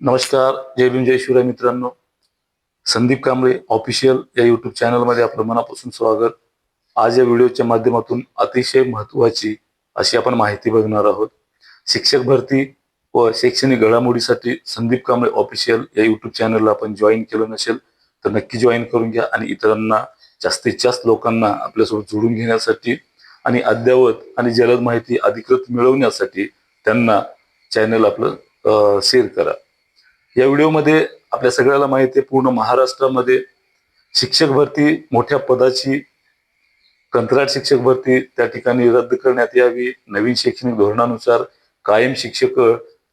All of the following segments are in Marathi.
नमस्कार जय भीम जय शिवराय मित्रांनो. संदीप कांबळे ऑफिशियल या युट्यूब चॅनलमध्ये आपलं मनापासून स्वागत. आज या व्हिडिओच्या माध्यमातून अतिशय महत्त्वाची अशी आपण माहिती बघणार आहोत. शिक्षक भरती व शैक्षणिक घडामोडीसाठी संदीप कांबळे ऑफिशियल या युट्यूब चॅनलला आपण जॉईन केलं नसेल तर नक्की जॉईन करून घ्या आणि इतरांना जास्तीत जास्त लोकांना आपल्यासोबत जोडून घेण्यासाठी आणि अद्ययावत आणि जलद माहिती अधिकृत मिळवण्यासाठी त्यांना चॅनल आपलं शेअर करा. या व्हिडिओमध्ये आपल्या सगळ्याला माहिती आहे पूर्ण महाराष्ट्रामध्ये शिक्षक भरती मोठ्या पदाची कंत्राट शिक्षक भरती त्या ठिकाणी रद्द करण्यात यावी. नवीन शैक्षणिक धोरणानुसार कायम शिक्षक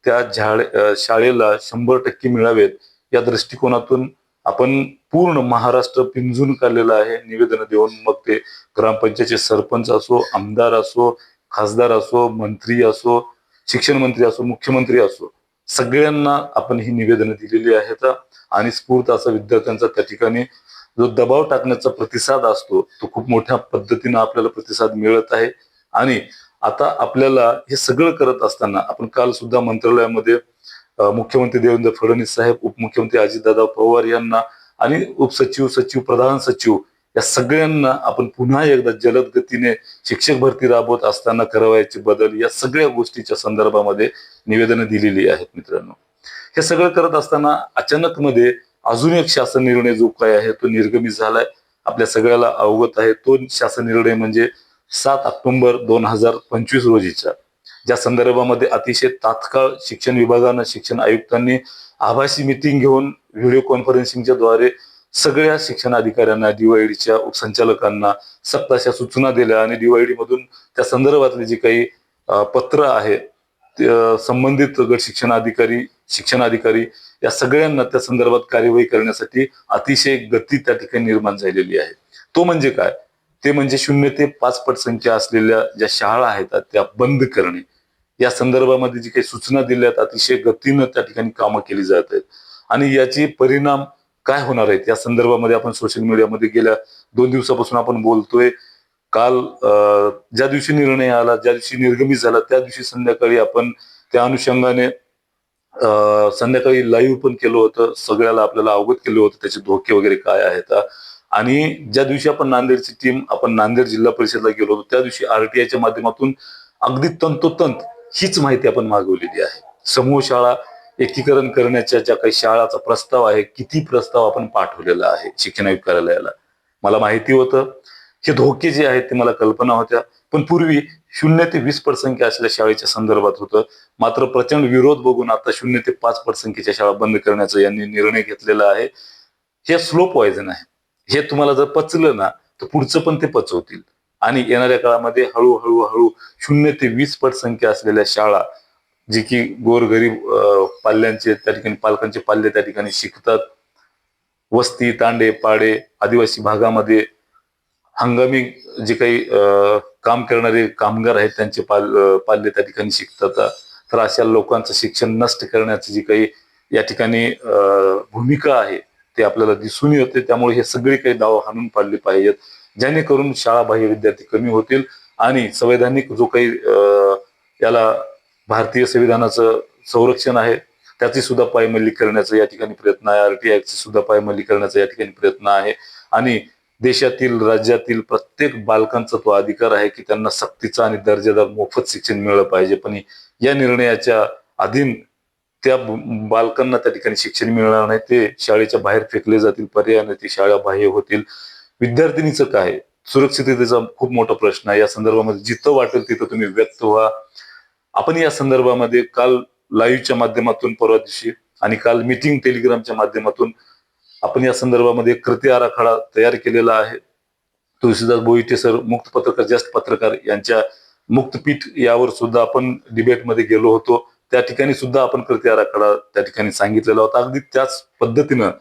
त्या झाड शाळेला शंभर टक्के मिळावेत. या दृष्टिकोनातून आपण पूर्ण महाराष्ट्र पिंजून काढलेलं आहे. निवेदन देऊन मग ते ग्रामपंचायतचे सरपंच असो आमदार असो खासदार असो मंत्री असो शिक्षण मंत्री असो मुख्यमंत्री असो सगळ्यांना आपण ही निवेदनं दिलेली आहेत आणि स्फूर्त असा विद्यार्थ्यांचा त्या ठिकाणी जो दबाव टाकण्याचा प्रतिसाद असतो तो खूप मोठ्या पद्धतीनं आपल्याला प्रतिसाद मिळत आहे. आणि आता आपल्याला हे सगळं करत असताना आपण काल सुद्धा मंत्रालयामध्ये मुख्यमंत्री देवेंद्र फडणवीस साहेब उपमुख्यमंत्री अजितदादा पवार यांना आणि उपसचिव सचिव प्रधान सचिव या सगळ्यांना आपण पुन्हा एकदा जलद गतीने शिक्षक भरती राबवत असताना करावयाचे बदल या सगळ्या गोष्टीच्या संदर्भामध्ये निवेदनं दिलेली आहेत मित्रांनो. हे सगळं करत असताना अचानक मध्ये अजून एक शासन निर्णय जो काय आहे तो निर्गमित झालाय. आपल्या सगळ्याला अवगत आहे. तो शासन निर्णय म्हणजे सात ऑक्टोबर दोन हजार पंचवीस रोजीचा. ज्या संदर्भामध्ये अतिशय तात्काळ शिक्षण विभागानं शिक्षण आयुक्तांनी आभासी मिटिंग घेऊन व्हिडिओ कॉन्फरन्सिंगच्या द्वारे सगळ्या शिक्षण अधिकाऱ्यांना डीवायडीच्या उपसंचालकांना सक्त अशा सूचना दिल्या आणि डीवायडी मधून त्या संदर्भातले जे काही पत्र आहे ते, संबंधित गट शिक्षण अधिकारी शिक्षण अधिकारी या सगळ्यांना त्या संदर्भात कार्यवाही करण्यासाठी अतिशय गती त्या ठिकाणी निर्माण झालेली आहे. तो म्हणजे काय? ते म्हणजे शून्य ते पाच पट संख्या असलेल्या ज्या शाळा आहेत त्या बंद करणे. या संदर्भामध्ये जी काही सूचना दिल्यात अतिशय गतीनं त्या ठिकाणी कामं केली जात आहेत. आणि याची परिणाम काय होणार आहेत या संदर्भामध्ये आपण सोशल मीडियामध्ये गेल्या दोन दिवसापासून आपण बोलतोय. काल ज्या दिवशी निर्णय आला ज्या दिवशी निर्गमित झाला त्या दिवशी संध्याकाळी आपण त्या अनुषंगाने संध्याकाळी लाईव्ह पण केलं होतं. सगळ्याला आपल्याला अवगत केलं होतं त्याचे धोके वगैरे काय आहेत आणि ज्या दिवशी आपण नांदेडची टीम आपण नांदेड जिल्हा परिषदला गेलो होतो त्या दिवशी आरटीआयच्या माध्यमातून अगदी तंतोतंत हीच माहिती आपण मागवलेली आहे. समूह शाळा एकीकरण करण्याच्या ज्या काही शाळाचा प्रस्ताव आहे किती प्रस्ताव आपण पाठवलेला आहे शिक्षण आयोग कार्यालयाला? मला माहिती होतं. हे धोके जे आहेत ते मला कल्पना होत्या. पण पूर्वी शून्य ते वीस पटसंख्या असलेल्या शाळेच्या संदर्भात होतं. मात्र प्रचंड विरोध बघून आता शून्य ते पाच पटसंख्येच्या शाळा बंद करण्याचा यांनी निर्णय घेतलेला आहे. हे स्लो पॉयझन आहे. हे तुम्हाला जर पचलं ना तर पुढचं पण ते पचवतील. आणि येणाऱ्या काळामध्ये हळूहळू हळू शून्य ते वीस पट संख्या असलेल्या शाळा जी की गोरगरीब अं, पाल्यांचे त्या ठिकाणी पालकांचे पाल्य त्या ठिकाणी शिकतात. वस्ती तांडे पाडे आदिवासी भागामध्ये हंगामी जे काही काम करणारे कामगार आहेत त्यांचे पाल पाल्य त्या ठिकाणी शिकतात. तर अशा लोकांचं शिक्षण नष्ट करण्याची जी काही या ठिकाणी भूमिका आहे ते आपल्याला दिसून येते. त्यामुळे हे सगळे काही दाव हाणून पाडले पाहिजेत. जेणेकरून शाळाबाह्य विद्यार्थी कमी होतील आणि संवैधानिक जो काही याला भारतीय संविधानाचं संरक्षण आहे त्याची सुद्धा पायमल्ली करण्याचा या ठिकाणी प्रयत्न आहे. आरटीआयची सुद्धा पायमल्ली करण्याचा या ठिकाणी प्रयत्न आहे. आणि देशातील राज्यातील प्रत्येक बालकांचा तो अधिकार आहे की त्यांना सक्तीचं आणि दर्जेदार मोफत शिक्षण मिळलं पाहिजे. पण या निर्णयाच्या अधीन त्या बालकांना त्या ठिकाणी शिक्षण मिळणार नाही. ते शाळेच्या बाहेर फेकले जातील. पर्यायाने ते शाळा बाह्य होतील. विद्यार्थिनीचं काय? सुरक्षिततेचा खूप मोठा प्रश्न आहे. या संदर्भामध्ये जिथं वाटेल तिथं तुम्ही व्यक्त व्हा. आपण या संदर्भामध्ये काल लाईव्हच्या माध्यमातून परवा दिवशी आणि काल मीटिंग टेलिग्रामच्या माध्यमातून आपण या संदर्भामध्ये कृती आराखडा तयार केलेला आहे. तुळशीदास बोईटे सर मुक्त पत्रकार ज्येष्ठ पत्रकार यांच्या मुक्तपीठ यावर सुद्धा आपण डिबेटमध्ये गेलो होतो. त्या ठिकाणी सुद्धा आपण कृती आराखडा त्या ठिकाणी सांगितलेला होता. अगदी त्याच पद्धतीनं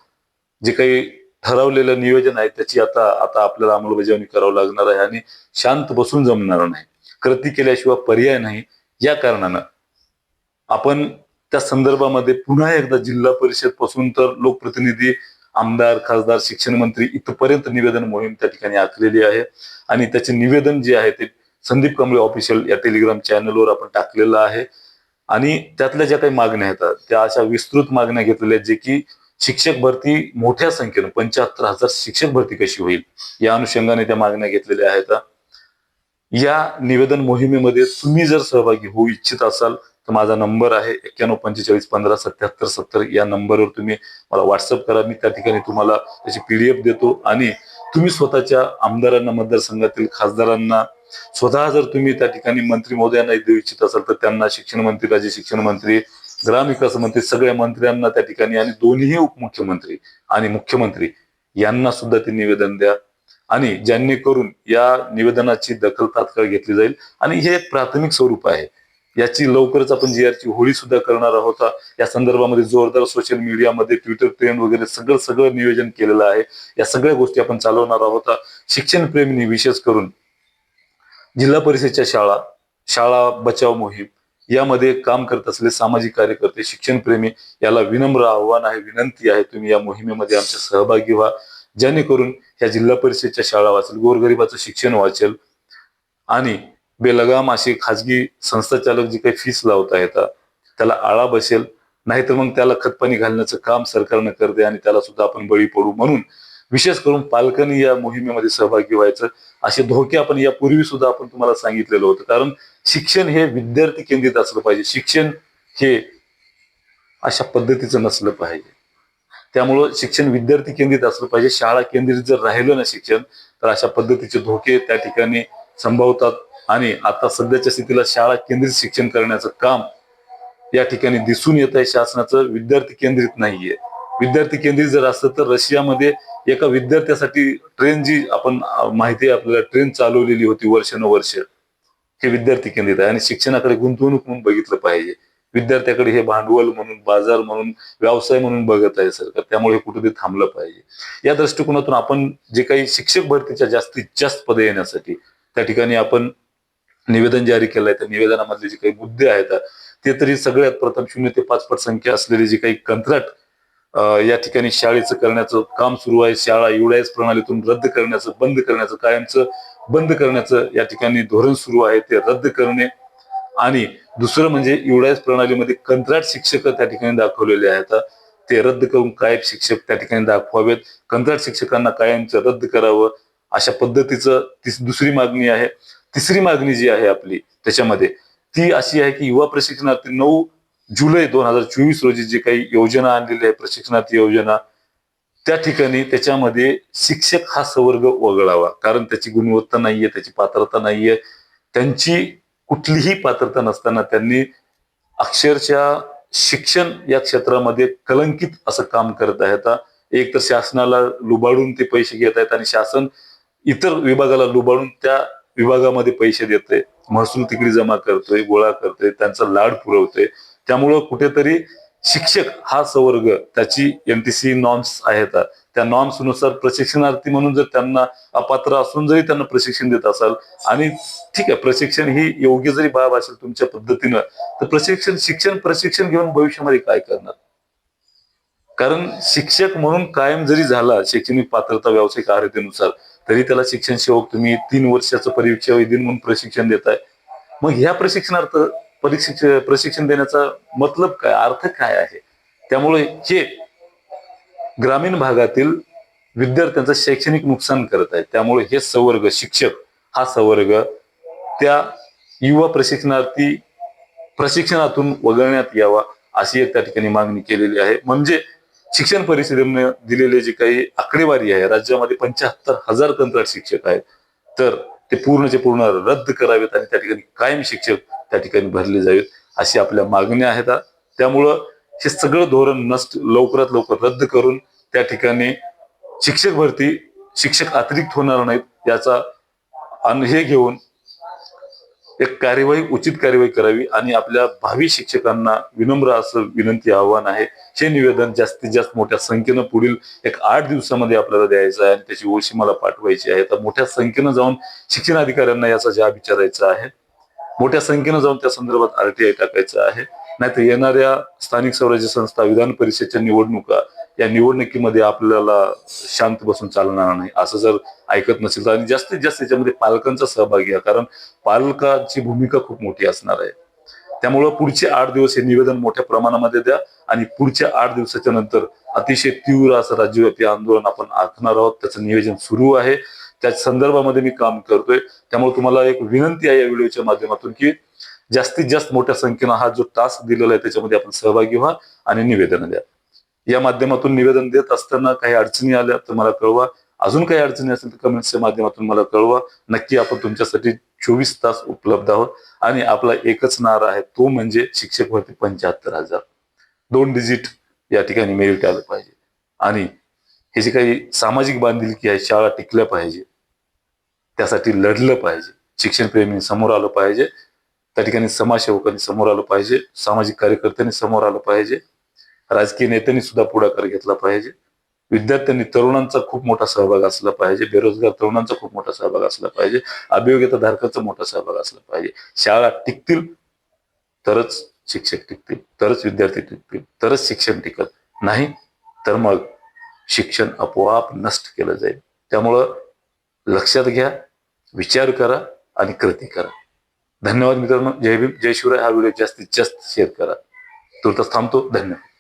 जे काही ठरवलेलं नियोजन आहे त्याची आता आता आपल्याला अंमलबजावणी करावं लागणार आहे आणि शांत बसून जमणार नाही. कृती केल्याशिवाय पर्याय नाही. या कारणानं आपण त्या संदर्भामध्ये पुन्हा एकदा जिल्हा परिषदपासून तर लोकप्रतिनिधी आमदार खासदार शिक्षण मंत्री इथपर्यंत निवेदन मोहीम त्या ठिकाणी आखलेली आहे. आणि त्याचे निवेदन जे आहे ते संदीप कांबळे ऑफिशियल या टेलिग्राम चॅनलवर आपण टाकलेलं आहे. आणि त्यातल्या ज्या काही मागण्या येतात त्या अशा विस्तृत मागण्या घेतलेल्या आहेत जे की शिक्षक भरती मोठ्या संख्येनं पंच्याहत्तर हजार शिक्षक भरती कशी होईल या अनुषंगाने त्या मागण्या घेतलेल्या आहेत. या निवेदन मोहिमेमध्ये तुम्ही जर सहभागी होऊ इच्छित असाल तर माझा नंबर आहे एक्क्याण्णव पंचेचाळीस पंधरा सत्याहत्तर सत्तर. या नंबरवर तुम्ही मला व्हॉट्सअप करा. मी त्या ठिकाणी तुम्हाला त्याची पीडीएफ देतो. आणि तुम्ही स्वतःच्या आमदारांना मतदारसंघातील खासदारांना स्वतः जर तुम्ही त्या ठिकाणी मंत्री महोदयांना देऊ इच्छित असाल तर त्यांना शिक्षण मंत्री राज्य शिक्षण मंत्री ग्रामविकास मंत्री सगळ्या मंत्र्यांना त्या ठिकाणी आणि दोन्ही उपमुख्यमंत्री आणि मुख्यमंत्री यांना सुद्धा ते निवेदन द्या. आणि ज्यांनी करून या निवेदनाची दखल तात्काळ घेतली जाईल. आणि हे एक प्राथमिक स्वरूप आहे. याची लवकरच आपण जी ची होळी सुद्धा करणार आहोत. या संदर्भामध्ये जोरदार सोशल मीडियामध्ये ट्विटर ट्रेंड वगैरे सगळं सगळं नियोजन केलेलं आहे. या सगळ्या गोष्टी आपण चालवणार आहोत. शिक्षण प्रेमींनी विशेष करून जिल्हा परिषदच्या शाळा शाळा बचाव मोहीम यामध्ये काम करत असलेले सामाजिक कार्यकर्ते शिक्षणप्रेमी याला विनम्र आव्हान आहे विनंती आहे तुम्ही या मोहिमेमध्ये आमच्या सहभागी व्हा. जेणेकरून ह्या जिल्हा परिषदच्या शाळा वाचेल गोरगरिबाचं शिक्षण वाचेल. आणि बेलगाम असे खाजगी संस्थाचालक जी काही फीस लावता येतात त्याला आळा बसेल. नाहीतर मग त्याला खतपाणी घालण्याचं काम सरकारनं करते आणि त्याला सुद्धा आपण बळी पडू म्हणून विशेष करून पालकांनी या मोहिमेमध्ये सहभागी व्हायचं. असे धोके आपण यापूर्वी सुद्धा आपण तुम्हाला सांगितलेलं होतं. कारण शिक्षण हे विद्यार्थी केंद्रित असलं पाहिजे. शिक्षण हे अशा पद्धतीचं नसलं पाहिजे. त्यामुळं शिक्षण विद्यार्थी केंद्रित असलं पाहिजे. शाळा केंद्रित जर राहिलं ना शिक्षण तर अशा पद्धतीचे धोके त्या ठिकाणी संभवतात. आणि आता सध्याच्या स्थितीला शाळा केंद्रित शिक्षण करण्याचं काम या ठिकाणी दिसून येत आहे. शासनाचं विद्यार्थी केंद्रित नाहीये. विद्यार्थी केंद्रित जर असतं तर रशियामध्ये एका विद्यार्थ्यासाठी ट्रेन जी आपण माहिती आहे आपल्याला ट्रेन चालवलेली होती वर्षानुवर्ष हे विद्यार्थी केंद्रित आहे. आणि शिक्षणाकडे गुंतवणूक म्हणून बघितलं पाहिजे. विद्यार्थ्याकडे हे भांडवल म्हणून बाजार म्हणून व्यवसाय म्हणून बघत आहे सरकार. त्यामुळे हे कुठेतरी थांबलं पाहिजे. या दृष्टिकोनातून आपण जे काही शिक्षक भरतीच्या जास्तीत जास्त पदे येण्यासाठी त्या ठिकाणी आपण निवेदन जारी केलं आहे त्या निवेदनामधले जे काही मुद्दे आहेत ते तरी सगळ्यात प्रथम शून्य ते पाच पट संख्या असलेली जी काही कंत्राट या ठिकाणी शाळेचं करण्याचं काम सुरू आहे. शाळा युडायस प्रणालीतून रद्द करण्याचं बंद करण्याचं कायमचं बंद करण्याचं या ठिकाणी धोरण सुरू आहे ते रद्द करणे. आणि दुसरं म्हणजे युडायस प्रणालीमध्ये कंत्राट शिक्षक त्या ठिकाणी दाखवलेले आहेत. ते रद्द करून कायम शिक्षक त्या ठिकाणी दाखवावेत. कंत्राट शिक्षकांना कायमचं रद्द करावं अशा पद्धतीचं दुसरी मागणी आहे. तिसरी मागणी जी आहे आपली त्याच्यामध्ये ती अशी आहे की युवा प्रशिक्षणार्थी नऊ जुलै दोन हजार चोवीस रोजी जी काही योजना आणलेली आहे प्रशिक्षणार्थी योजना त्या ठिकाणी त्याच्यामध्ये शिक्षक हा संवर्ग वगळावा. कारण त्याची गुणवत्ता नाहीये त्याची पात्रता नाहीये. त्यांची कुठलीही पात्रता नसताना त्यांनी अक्षरशः शिक्षण या क्षेत्रामध्ये कलंकित असं काम करत आहेत एक तर शासनाला लुबाडून ते पैसे घेत आहेत आणि शासन इतर विभागाला लुबाडून त्या विभागामध्ये पैसे देते महसूल तिकडे जमा करतोय गोळा करतोय त्यांचा लाड पुरवतोय. त्यामुळं कुठेतरी शिक्षक हा संवर्ग त्याची एमटीसी नॉर्म्स आहेत. त्या नॉर्म्सनुसार प्रशिक्षणार्थी म्हणून जर त्यांना अपात्र असून जरी त्यांना प्रशिक्षण देत असाल आणि ठीक आहे प्रशिक्षण ही योग्य जरी बाब असेल तुमच्या पद्धतीनं तर प्रशिक्षण शिक्षण प्रशिक्षण घेऊन भविष्यामध्ये काय करणार? कारण शिक्षक म्हणून कायम जरी झाला शैक्षणिक पात्रता व्यावसायिक अर्हतेनुसार तरी त्याला शिक्षण सेवक तुम्ही तीन वर्षाचं परीक्षा वैदिन म्हणून प्रशिक्षण देताय. मग ह्या प्रशिक्षणार्थ परीक्षित प्रशिक्षण देण्याचा मतलब काय अर्थ काय आहे? त्यामुळे हे ग्रामीण भागातील विद्यार्थ्यांचं शैक्षणिक नुकसान करत आहे त्यामुळे हे संवर्ग शिक्षक हा संवर्ग त्या युवा प्रशिक्षणार्थी प्रशिक्षणातून वगळण्यात यावा अशी एक त्या ठिकाणी मागणी केलेली आहे. म्हणजे शिक्षण परिषदेने दिलेले जे काही आकडेवारी आहे राज्यामध्ये पंच्याहत्तर हजार कंत्राट शिक्षक आहेत. तर ते पूर्णचे पूर्ण रद्द करावेत आणि त्या ठिकाणी कायम शिक्षक त्या ठिकाणी भरले जावेत अशी आपल्या मागण्या आहेत. त्यामुळं हे सगळं धोरण नष्ट लवकरात लवकर रद्द करून त्या ठिकाणी शिक्षक भरती शिक्षक अतिरिक्त होणार नाहीत याचा हे घेऊन एक कार्यवाही उचित कार्यवाही करावी आणि आपल्या भावी शिक्षकांना विनम्र असं विनंती आव्हान आहे. हे निवेदन जास्तीत जास्त मोठ्या संख्येनं पुढील एक आठ दिवसामध्ये आपल्याला द्यायचं आहे आणि त्याची ओळशी मला पाठवायची आहे. तर मोठ्या संख्येनं जाऊन शिक्षण अधिकाऱ्यांना याचा जाब विचारायचा आहे. मोठ्या संख्येनं जाऊन त्या संदर्भात आरटीआय टाकायचं आहे. नाहीतर येणाऱ्या स्थानिक स्वराज्य संस्था विधान परिषदेच्या निवडणुका या निवडणुकीमध्ये आपल्याला शांत बसून चालणार नाही असं जर ऐकत नसेल तर. आणि जास्तीत जास्त याच्यामध्ये पालकांचा सहभाग घ्या कारण पालकाची भूमिका खूप मोठी असणार आहे. त्यामुळं पुढचे आठ दिवस हे निवेदन मोठ्या प्रमाणामध्ये द्या आणि पुढच्या आठ दिवसाच्या नंतर अतिशय तीव्र असं राज्यव्यापी आंदोलन आपण आखणार आहोत. त्याचं नियोजन सुरू आहे. त्या संदर्भामध्ये मी काम करतोय. त्यामुळे तुम्हाला एक विनंती आहे या व्हिडिओच्या माध्यमातून की जास्तीत जास्त मोठ्या संख्येनं हा जो टास्क दिलेला आहे त्याच्यामध्ये आपण सहभागी व्हा आणि निवेदन द्या. या माध्यमातून निवेदन देत असताना काही अडचणी आल्या तर मला कळवा. अजून काही अडचणी असेल तर कमेंट्सच्या माध्यमातून मला कळवा. नक्की आपण तुमच्यासाठी चोवीस तास उपलब्ध आहोत. आणि आपला एकच नारा आहे तो म्हणजे शिक्षक भरती पंच्याहत्तर हजार. दोन डिजिट या ठिकाणी मेरिट आलं पाहिजे. आणि हे जे काही सामाजिक बांधिलकी आहे शाळा टिकल्या पाहिजे. त्यासाठी लढलं पाहिजे. शिक्षणप्रेमी समोर आलं पाहिजे. त्या ठिकाणी समाजसेवकांनी समोर आलं पाहिजे. सामाजिक कार्यकर्त्यांनी समोर आलं पाहिजे. राजकीय नेत्यांनी सुद्धा पुढाकार घेतला पाहिजे. विद्यार्थ्यांनी तरुणांचा खूप मोठा सहभाग असला पाहिजे. बेरोजगार तरुणांचा खूप मोठा सहभाग असला पाहिजे. अभियोग्यता धारकाचा मोठा सहभाग असला पाहिजे. शाळा टिकतील तरच शिक्षक टिकतील तरच विद्यार्थी टिकतील तरच शिक्षण टिकत नाही तर मग शिक्षण आपोआप नष्ट केलं जाईल. त्यामुळं लक्षात घ्या विचार करा आणि कृती करा. धन्यवाद मित्रांनो. जय भीम जय शिवराय. हा व्हिडिओ जास्तीत जास्त शेअर करा. तुर्तास थांबतो. धन्यवाद.